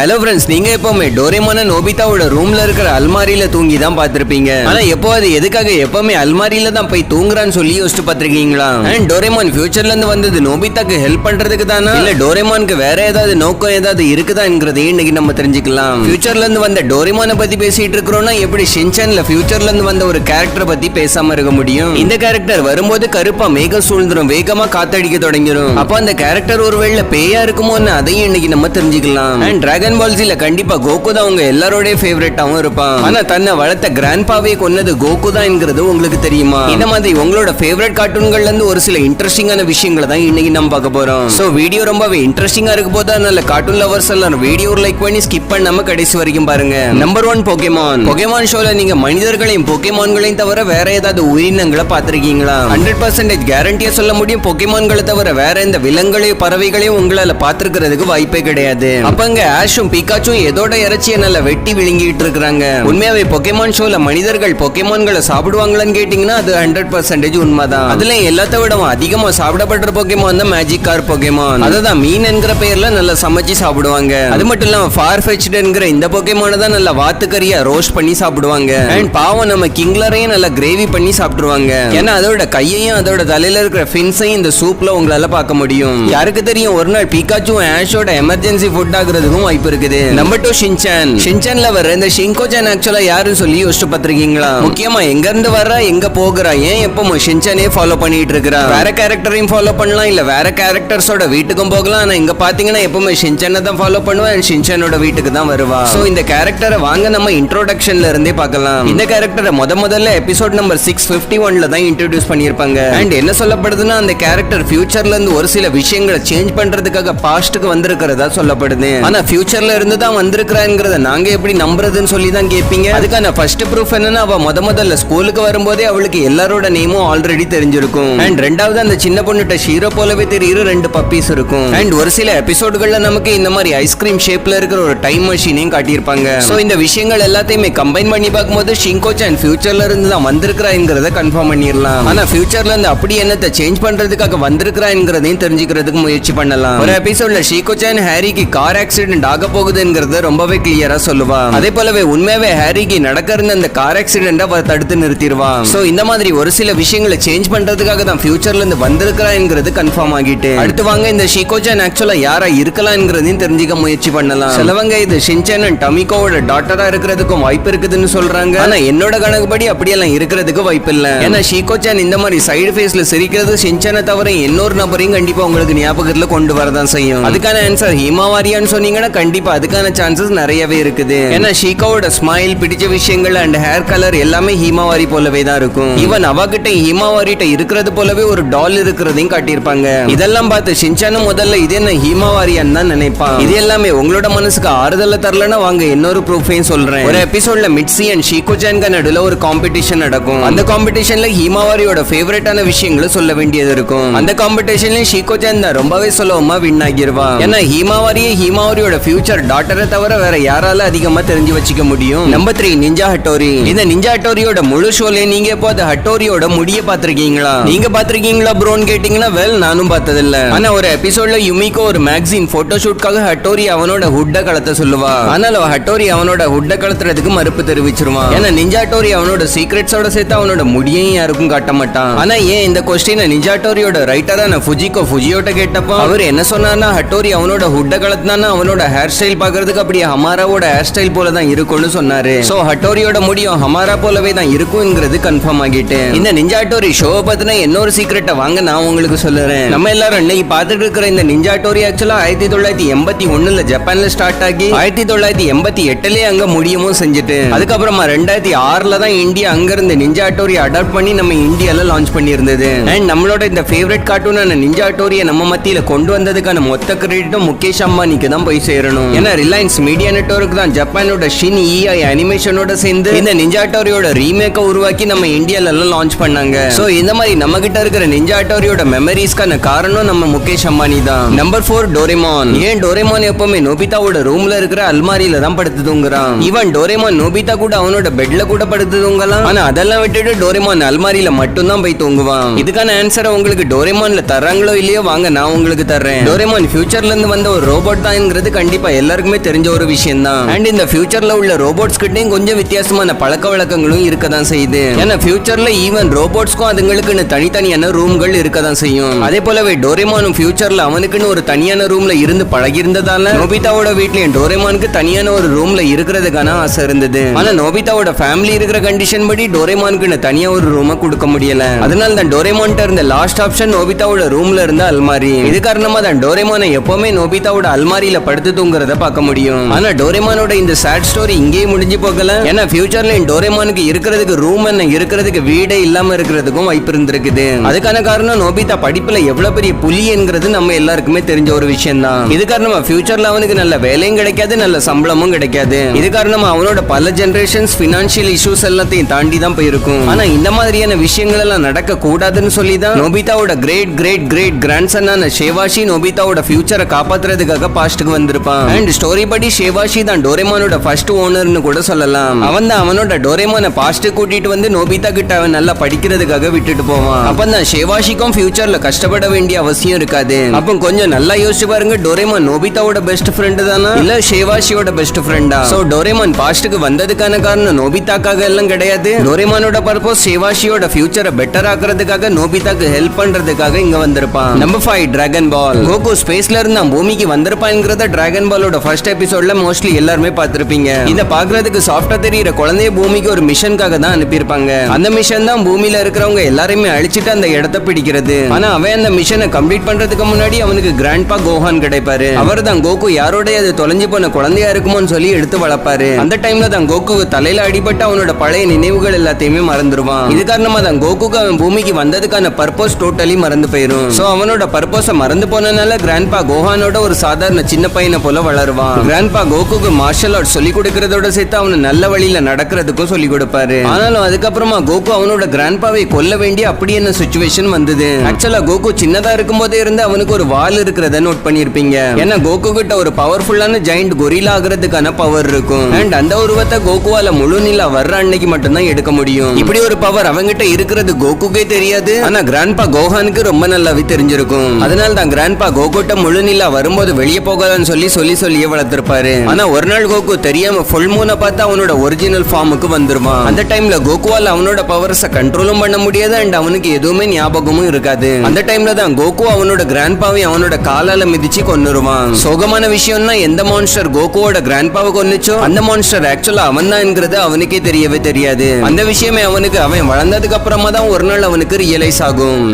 Hello friends நீங்க எப்பவுமே டோரேமான நோபிதாவோட ரூம்ல இருக்கிற அல்மாரியில தூங்கி தான் பார்த்திருப்பீங்க. ஆனா எப்போ அது எதுக்காக எப்பவுமே அல்மாரியில தான் போய் தூங்குறான்னு சொல்லி யோசிச்சு பார்த்திருக்கீங்களா? அண்ட் டோரேமான் ஃபியூச்சர்ல இருந்து வந்தது நோபிதாக்கு ஹெல்ப் பண்றதுக்கு தானா? இல்ல டோரேமானுக்கு வேற ஏதாவது நோக்கம் ஏதாவது இருக்குதாங்கிறதே இன்னைக்கு நம்ம தெரிஞ்சுக்கலாம். ஃபியூச்சர்ல இருந்து வந்த டோரேமானை பத்தி பேசிட்டு இருக்கிறோம்னா எப்படி ஷின்சான்ல ஃபியூச்சர்ல இருந்து வந்த ஒரு கேரக்டரை பத்தி பேசாம இருக்க முடியும்? இந்த கேரக்டர் வரும்போது கருப்பா மேக சூழ்ந்துரும் வேகமா காத்தடிக்க தொடங்கிடும் அப்போ அந்த கேரக்டர் ஒருவேளை பேயா இருக்குமோன்னு அதையும் இன்னைக்கு நம்ம தெரிஞ்சுக்கலாம். அண்ட் டிராகன் பால்ஸில கண்டிப்பா கோகு தான் உங்க எல்லாரோட ஃபேவரட்டாவும் இருப்பான். ஆனா தன்னை வளர்த்த கிராண்ட் பாவே கொன்னது கோகு தான்ங்கிறது உங்களுக்கு தெரியுமா? இந்த மாதிரி உங்களோட ஃபேவரட் கார்ட்டூன்கள்ல இருந்து ஒரு சில இன்ட்ரெஸ்டிங்கான விஷயங்களை தான் இன்னைக்கு நம்ம பார்க்க போறோம். சோ வீடியோ ரொம்பவே இன்ட்ரெஸ்டிங்கா இருக்க போதா அதனால கார்ட்டூன் லவர்ஸ் எல்லாம் வீடியோ லைக் பண்ணி ஸ்கிப் பண்ணாம கடைசி வரைக்கும் பாருங்க. நம்பர் ஒன் பொக்கேமான் பொக்கேமான் ஷோல நீங்க மனிதர்களையும் பொக்கேமான்களையும் தவிர வேற ஏதாவது உயிரினங்களை பார்த்திருக்கீங்களா? ஹண்ட்ரட் பர்சன்டேஜ் கேரண்டியா சொல்ல முடியும். பொக்கேமான்களை தவிர வேற எந்த விலங்குகளையும் பறவைகளையும் உங்களால பார்த்திருக்கிறதுக்கு வாய்ப்பே கிடையாது. அப்பங்க ஆஷும் பிகாச்சும் எதோட இறைச்சியை நல்லா வெட்டி விழுங்கிட்டு இருக்காங்க உண்மையாவே பொக்கேமான் ஷோல மனிதர்கள் பொக்கேமான்களை சாப்பிடுவாங்களான்னு கேட்டீங்கன்னா அது ஹண்ட்ரட் பர்சன்டேஜ் உண்மைதான். அதுல எல்லாத்த விடவும் அதிகமா சாப்பிடப்படுற பொக்கேமான் தான் மேஜிக் கார் பொக்கேமான் அதுதான் மீன் என்கிற பெயர்ல நல்லா சமைச்சு சாப்பிடுவாங்க. அது மட்டும் இல்லாம ஃபார் என்கிற இந்த பொக்கேமான தான் நல்லா வாத்துக்கறியா ரோஸ்ட் பண்ணி சாப்பிடுவாங்க. அண்ட் பாவம் நம்ம கிங்லரையும் நல்லா கிரேவி பண்ணி சாப்பிட்டுருவாங்க. ஏன்னா அதோட கையையும் அதோட தலையில இருக்கிற ஃபின்ஸையும் இந்த சூப்ல உங்களால பார்க்க முடியும். யாருக்கு தெரியும்? ஒரு நாள் பிகாச்சும் ஆஷோட எமர்ஜென்சி ஃபுட் ஆகுறதுக்கும் வாய்ப்பு இருக்குது. நம்பர் டூ ஷின்சான் ஷின்சான்ல வர இந்த ஷிங்கோஜான் ஆக்சுவலா யாருன்னு சொல்லி யோசிச்சு பார்த்திருக்கீங்களா? முக்கியமா எங்க இருந்து வர்றா எங்க போகிறா ஏன் எப்போ ஷின்சானே ஃபாலோ பண்ணிட்டு இருக்கிறா வேற கேரக்டரையும் ஃபாலோ பண்ணலாம் இல்ல வேற கேரக்டர்ஸோட வீட்டுக்கும் போகலாம் ஆனா இங்க பாத்தீங்கன்னா எப்பவுமே ஷின்சானை தான் ஃபாலோ பண்ணுவேன் and ஷின்சானோட வீட்டுக்கு தான் வருவா. சோ இந்த கேரக்டரை வாங்க நம்ம இன்ட்ரோடக்ஷன்ல இருந்தே பார்க்கலாம். இந்த கேரக்டரை முத முதல்ல எபிசோட் நம்பர் சிக்ஸ் பிப்டி ஒன்ல தான் இன்ட்ரோடியூஸ் பண்ணிருப்பாங்க அண்ட் என்ன சொல்லப்படுதுன்னா அந்த கேரக்டர் ஃபியூச்சர்ல இருந்து ஒரு சில விஷயங்களை சேஞ்ச் பண்றதுக்காக பாஸ்ட்டுக்கு வந்திருக்கிறதா சொல்லப்படுது. ஆனா ஃபியூச்சர்ல இருந்து தான் வந்திருக்கிறாங்கிறத நாங்க எப்படி நம்புறதுன்னு சொல்லி தான் கேட்பீங்க அதுக்கான ஃபர்ஸ்ட் ப்ரூஃப் என்னன்னா அவ முத முதல்ல ஸ்கூலுக்கு வரும்போதே அவளுக்கு எல்லாரோட நேமும் ஆல்ரெடி தெரிஞ்சிருக்கும். அண்ட் ரெண்டாவது அந்த சின்ன பொண்ணுட்ட ஷீரோ போலவே தெரியுற ரெண்டு பப்பீஸ் இருக்கும். அண்ட் ஒரு சில எபிசோடுகள்ல நமக்கு இந்த மாதிரி ஐஸ்கிரீம் ஷேப்ல இருக்கிற ஒரு டைம் மெஷினையும் காட்டியிருப்பாங்க. சோ இந்த விஷயங்கள் எல்லாத்தையுமே கம்பைன் பண்ணி பார்க்கும்போது ஷிங்கோச் அண்ட் ஃபியூச்சர்ல இருந்து தான் வந்திருக்கிறாங்கிறத கன்ஃபார்ம் பண்ணிடலாம். ஆனா ஃபியூச்சர்ல இருந்து அப்படி என்னத்தை சேஞ்ச் பண்றதுக்காக வந்திருக்கிறாங்கிறதையும் தெரிஞ்சுக்கிறதுக்கு முயற்சி பண்ணலாம். ஒரு எபிசோட்ல ஷீகோச்சான் ஹாரிக்கு கார் ஆக்சிடென்ட் ஆக போகுதுங்கிறத ரொம்பவே கிளியரா சொல்லுவான். அதே போலவே உண்மையாவே ஹாரிக்கு நடக்க இருந்த அந்த கார் ஆக்சிடென்ட் அவர் தடுத்து நிறுத்திடுவான். சோ இந்த மாதிரி ஒரு சில விஷயங்களை சேஞ்ச் பண்றதுக்காக தான் ஃபியூச்சர்ல இருந்து வந்திருக்கிறாங்கிறது கன்ஃபார்ம் ஆகிட்டு. அடுத்து வாங்க இந்த ஷீகோச்சான் ஆக்சுவலா யாரா இருக்கலாம்ங்கிறதையும் தெரிஞ்சுக்க முயற்சி பண்ணலாம். சிலவங்க இது ஷின்சான் அண்ட் டமிகோவோட டாட்டரா இருக்கிறதுக்கும் வாய்ப்பு இருக்குதுன்னு சொல்றாங்க. ஆனா என்னோட கணக்குப்படி அப்படியெல்லாம் இருக்கிறதுக்கு வாய்ப்பு இல்ல. ஏன்னா ஷிகோச்சான் இந்த மாதிரி சைடு ஃபேஸ்ல சிரிக்கிறது ஷின்சானை தவிர இன்னொரு நபரையும் கண்டிப்பா உங்களுக்கு ஞாபகத்துல கொண்டு வரதான் செய்யும். அதுக்கான ஆன்சர் ஹிமாவாரியான்னு சொன்னீங்கன்னா கண்டிப்பா அதுக்கான சான்சஸ் நிறையவே இருக்குது. ஏன்னா ஷீகாவோட ஸ்மைல் பிடிச்ச விஷயங்கள் அண்ட் ஹேர் கலர் எல்லாமே ஹிமாவாரி போலவே தான் இருக்கும். ஈவன் அவகிட்ட ஹிமாவாரிட்ட இருக்கிறது போலவே ஒரு டால் இருக்கிறதையும் காட்டியிருப்பாங்க. இதெல்லாம் பார்த்து ஷின்சானும் முதல்ல இது என்ன ஹிமாவாரியான்னு தான் நினைப்பான். இது எல்லாமே உங்களோட மனசுக்கு ஆறுதல தரலன்னா வாங்க இன்னொரு ப்ரூஃபையும் சொல்றேன். ஒரு எபிசோட்ல மிட்ஸி அண்ட் ஷீகோஜான்க நடுவுல ஒரு காம்படிஷன் நடக்கும். அந்த காம்படிஷன்ல ஹிமாவாரியோட ஃபேவரட்டான விஷயங்களும் சொல்ல வேண்டியது இருக்கும். அந்த காம்படிஷன்ல ஷீகோஜான் தான் ரொம்பவே சுலபமா வின் ஆகிருவா. ஏன்னா ஹிமாவாரியே ஹிமாவாரியோட ஃபியூச்சர் டாட்டரை தவிர வேற யாரால அதிகமா தெரிஞ்சு வச்சுக்க முடியும்? நம்பர் த்ரீ நிஞ்சா ஹட்டோரி இந்த நிஞ்சா ஹட்டோரியோட முழு ஷோல நீங்க இப்போ அது ஹட்டோரியோட முடிய பாத்திருக்கீங்களா நீங்க பாத்திருக்கீங்களா ப்ரோன்னு கேட்டீங்கன்னா வெல் நானும் பார்த்ததில்ல. ஆனா ஒரு எபிசோட்ல யுமிகோ ஒரு மேக்சின் போட்டோ ஷூட்காக ஹட்டோரி அவனோட ஹுட்ட கலத்த சொல்லுவா. ஆனாலும் ஹட்டோரி அவனோட ஹுட்ட கலத்துறதுக்கு மறுப்பு தெரிவிச்சிருவான் ஏன்னா நிஞ்சா ஹட்டோரி அவனோட சீக்ரெட்ஸோட சேர்த்து அவனோட முடியையும் யாருக்கும் காட்ட மாட்டான். ஆனா ஏன் இந்த கொஸ்டினை நிஞ்சா ஹட்டோரியோட ரைட்டரான ஃபுஜிகோ ஃபுஜியோட்ட கேட்டப்போ அவர் என்ன சொன்னார்னா ஹட்டோரி அவனோட ஹுட்ட கலத்துனா அவனோட ஹேர் ஹேர் ஸ்டைல் பாக்குறதுக்கு அப்படியே ஹமாராவோட ஹேர் ஸ்டைல் போல தான் இருக்கும்னு சொன்னாரு. சோ ஹட்டோரியோட முடியும் ஹமாரா போலவே தான் இருக்குங்கிறது கன்ஃபார்ம் ஆகிட்டு இந்த நிஞ்சா ஹட்டோரி ஷோ பத்தின இன்னொரு சீக்ரெட்டை வாங்க நான் உங்களுக்கு சொல்லுறேன். நம்ம எல்லாரும் இன்னைக்கு பார்த்துட்டு இருக்கிற இந்த நிஞ்சா ஹட்டோரி ஆக்சுவலா ஆயிரத்தி தொள்ளாயிரத்தி எண்பத்தி ஒண்ணுல ஜப்பான்ல ஸ்டார்ட் ஆகி ஆயிரத்தி தொள்ளாயிரத்தி எண்பத்தி எட்டுலயே அங்க முடியவும் செஞ்சுட்டு அதுக்கப்புறமா ரெண்டாயிரத்தி ஆறுல தான் இந்தியா அங்க இருந்து நிஞ்சா ஹட்டோரி அடாப்ட் பண்ணி நம்ம இந்தியால லான்ச் பண்ணி இருந்தது அண்ட் நம்மளோட இந்த ஃபேவரட் கார்ட்டூனான நிஞ்சா ஹட்டோரியை நம்ம மத்தியில கொண்டு வந்ததுக்கான மொத்த கிரெடிட்டும் முகேஷ் அம்பானிக்கு தான் போய் சேரணும். ஏன்னா ரிலையன்ஸ் மீடியா நெட்வொர்க் தான். ஜப்பானோட ஷின் இஐ அனிமேஷனோட சேர்ந்து இந்த நிஞ்சா ஹட்டோரியோட ரீமேக்கை உருவாக்கி நம்ம இந்தியால எல்லாம் லான்ச் பண்ணாங்க. சோ இந்த மாதிரி நம்ம கிட்ட இருக்கிற நிஞ்சாட்டோரியோட மெமரிஸ்க்கான காரணம் நம்ம முகேஷ் அம்பானி தான். நம்பர் ஃபோர் டோரேமான் ஏன் டோரேமான் எப்பவுமே நோபிதாவோட ரூம்ல இருக்கிற அல்மாரியில தான் படுத்து தூங்குறான்? ஈவன் டோரேமான் நோபிதா கூட அவனோட பெட்ல கூட படுத்து தூங்கலாம். ஆனா அதெல்லாம் விட்டுட்டு டோரேமான் அல்மாரியில மட்டும் தான் போய் தூங்குவான். இதுக்கான ஆன்சரை உங்களுக்கு டோரேமான்ல தர்றாங்களோ இல்லையோ வாங்க நான் உங்களுக்கு தர்றேன். டோரேமான் ஃபியூச்சர்ல இருந்து வந்த ஒரு ரோபோட் தான்ங்கிறது கண்டிப்பா நம்ம எல்லாருக்குமே தெரிஞ்ச ஒரு விஷயம் தான் அண்ட் இந்த ஃபியூச்சர்ல உள்ள ரோபோட்ஸ் கிட்டையும் கொஞ்சம் வித்தியாசமான பழக்க வழக்கங்களும் இருக்க தான் செய்யுது. ஏன்னா ஃபியூச்சர்ல ஈவன் ரோபோட்ஸ்க்கும் அதுங்களுக்குன்னு தனித்தனியான ரூம்கள் இருக்க தான் செய்யும். அதே போலவே டோரேமானும் ஃபியூச்சர்ல அவனுக்குன்னு ஒரு தனியான ரூம்ல இருந்து பழகி இருந்ததால நோபிதாவோட வீட்லயும் டோரேமானுக்கு தனியான ஒரு ரூம்ல இருக்கிறதுக்கான ஆசை இருந்தது. ஆனா நோபிதாவோட ஃபேமிலி இருக்கிற கண்டிஷன் படி டோரேமானுக்குன்னு தனியா ஒரு ரூமை கொடுக்க முடியல. அதனால தான் டோரேமான்ட்ட இருந்த லாஸ்ட் ஆப்ஷன் நோபிதாவோட ரூம்ல இருந்த அல்மாரி. இது காரணமா தான் டோரேமானை எப்பவுமே நோபிதாவோட அல்மாரியில படுத்து தூங்குறத பார்க்க முடியும். ஆனா டோரேமானோட இந்த சேட் ஸ்டோரி இங்கேயே முடிஞ்சு போகல. ஏன்னா ஃபியூச்சர்ல டோரேமானுக்கு இருக்கிறதுக்கு ரூம் என்ன இருக்கிறதுக்கு வீடே இல்லாம இருக்கிறதுக்கும் வாய்ப்பு இருந்திருக்குது. அதுக்கான காரணம் நோபிதா படிப்புல எவ்வளவு பெரிய புலி என்கிறது நம்ம எல்லாருக்குமே தெரிஞ்ச ஒரு விஷயம் தான் இது காரணமா ஃபியூச்சர்ல அவனுக்கு நல்ல வேலையும் கிடைக்காது நல்ல சம்பளமும் கிடைக்காது. இது காரணமா அவனோட பல ஜெனரேஷன்ஸ் பினான்சியல் இஷ்யூஸ் எல்லாத்தையும் தாண்டி தான் போயிருக்கும். ஆனா இந்த மாதிரியான விஷயங்கள் எல்லாம் நடக்க கூடாதுன்னு சொல்லி தான் நோபிதாவோட கிரேட் கிரேட் கிரேட் கிராண்ட் சன்னான ஷேவாஷி நோபிதாவோட ஃபியூச்சரை காப்பாத்துறதுக்காக பாஸ்ட்டுக்கு வந்திருப்பான். அண்ட் ஸ்டோரி படி ஷேவாஷி தான் டோரேமானோட ஃபர்ஸ்ட் ஓனர்னு கூட சொல்லலாம். அவன் தான் அவனோட டோரேமான பாஸ்ட் கூட்டிட்டு வந்து நோபிதா கிட்ட அவன் நல்லா படிக்கிறதுக்காக விட்டுட்டு போவான். அப்பதான் ஷேவாஷிக்கும் ஃபியூச்சர்ல கஷ்டப்பட வேண்டிய அவசியம் இருக்காது. அப்போ கொஞ்சம் நல்லா யோசிச்சு பாருங்க டோரேமான் நோபிதாவோட பெஸ்ட் ஃப்ரெண்டு தானா? இல்ல ஷேவாஷியோட பெஸ்ட் ஃப்ரெண்டா சோ டோரேமான் பாஸ்டுக்கு வந்ததுக்கான காரணம் நோபிதாக்காக எல்லாம் கிடையாது. டோரேமானோட பர்பஸ் ஷேவாஷியோட ஃபியூச்சரை பெட்டர் ஆக்குறதுக்காக நோபிதாக்கு ஹெல்ப் பண்றதுக்காக இங்க வந்திருப்பான். Number five dragon ball Goku ஸ்பேஸ்ல இருந்தான் பூமிக்கு வந்திருப்பான்ங்கிறத டிராகன் பாலோட ஃபர்ஸ்ட் எபிசோட்ல மோஸ்ட்லி எல்லாருமே பார்த்திருப்பீங்க. இத பாக்குறதுக்கு சாஃப்டா தெரியிற குழந்தைய பூமிக்கு ஒரு மிஷனுக்காக தான் அனுப்பியிருப்பாங்க. அந்த மிஷன் தான் பூமியில இருக்கிறவங்க எல்லாரையுமே அழிச்சிட்டு அந்த இடத்த பிடிக்கிறது. ஆனா அவன் அந்த மிஷனை கம்ப்ளீட் பண்றதுக்கு முன்னாடி அவனுக்கு கிராண்ட்பா கோஹான் கிடைப்பாரு. அவர் தான் கோகு யாரோடைய அது தொலைஞ்சு போன குழந்தையா இருக்குமோன்னு சொல்லி எடுத்து வளர்ப்பாரு. அந்த டைம்ல தான் கோகுக்கு தலையில அடிபட்டு அவனோட பழைய நினைவுகள் எல்லாத்தையுமே மறந்துடுவான் இது காரணமா தான் கோகுக்கு அவன் பூமிக்கு வந்ததுக்கான பர்பஸ் டோட்டலி மறந்து போயிடும் சோ அவனோட பர்பஸ மறந்து போனனால கிராண்ட்பா கோஹானோட ஒரு சாதாரண சின்ன பையனை போல வளருவான். கிராண்ட்பா கோகுக்கு மார்ஷல் ஆர்ட் சொல்லி கொடுக்கறதோட சேர்த்து அவனை நல்ல வழியில நடக்கிறதுக்கும் சொல்லி கொடுப்பாரு. ஆனாலும் அதுக்கப்புறமா கோகு அவனோட கிராண்ட்பாவை கொல்ல வேண்டிய அப்படி என்ன சுச்சுவேஷன் வந்தது? ஆக்சுவலா கோகு சின்னதா இருக்கும் போதே இருந்து அவனுக்கு ஒரு வால் இருக்கிறத நோட் பண்ணிருப்பீங்க ஏன்னா கோகு கிட்ட ஒரு பவர்ஃபுல்லான ஜெயிண்ட் கொரிலா ஆகுறதுக்கான பவர் இருக்கும். அண்ட் அந்த உருவத்தை கோகுவால முழு நிலா வர்ற அன்னைக்கு மட்டும்தான் எடுக்க முடியும். இப்படி ஒரு பவர் அவங்கிட்ட இருக்கிறது கோகுக்கே தெரியாது. ஆனா கிராண்ட்பா கோஹானுக்கு ரொம்ப நல்லாவே தெரிஞ்சிருக்கும். அதனால தான் கிராண்ட்பா கோகுட்ட முழு நிலா வரும்போது வெளியே போகாதான்னு சொல்லி சொல்லி சொல்லியே வளர்த்திருப்பாரு. ஆனா ஒரு நாள் கோகு தெரியாம ஃபுல் மூனை பார்த்து அவனோட ஒரிஜினல் ஃபார்முக்கு வந்துருவான் அந்த டைம்ல கோகுவால அவனோட பவர்ஸ கண்ட்ரோலும் பண்ண முடியாது அண்ட் அவனுக்கு எதுவுமே ஞாபகமும் இருக்காது. அந்த டைம்ல தான் கோகு அவனோட கிராண்ட் பாவை அவனோட காலால மிதிச்சு கொன்னுருவான் சோகமான விஷயம்னா எந்த மான்ஸ்டர் கோகுவோட கிராண்ட்பாவை கொன்னுச்சோ அந்த மான்ஸ்டர் ஆக்சுவலா அவன் தான்ங்கிறது அவனுக்கே தெரியவே தெரியாது. அந்த விஷயமே அவனுக்கு அவன் வளர்ந்ததுக்கு அப்புறமா தான் ஒரு நாள் அவனுக்கு ரியலைஸ் ஆகும்.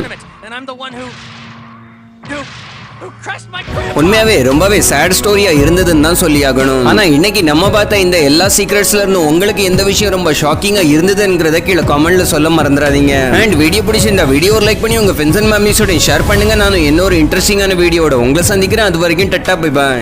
And I'm the one who, உண்மையாவே ரொம்பவே சேட் ஸ்டோரியா இருந்ததுன்னு தான் சொல்லி ஆகணும் ஆனா இன்னைக்கு நம்ம பார்த்த இந்த எல்லா சீக்ரெட்ஸ்ல இருந்தும் உங்களுக்கு எந்த விஷயம் ரொம்ப ஷாக்கிங்கா இருந்ததுங்கிறத கீழே கமெண்ட்ல சொல்ல மறந்துடாதீங்க. அண்ட் வீடியோ பிடிச்சி இந்த வீடியோ லைக் பண்ணி உங்க ஃப்ரெண்ட்ஸ் அண்ட் ஃபேமிலிஸோட ஷேர் பண்ணுங்க. நான் இன்னொரு இன்ட்ரெஸ்டிங்கான வீடியோட உங்களை சந்திக்கிறேன். அது வரைக்கும் டட்டா பை பாய்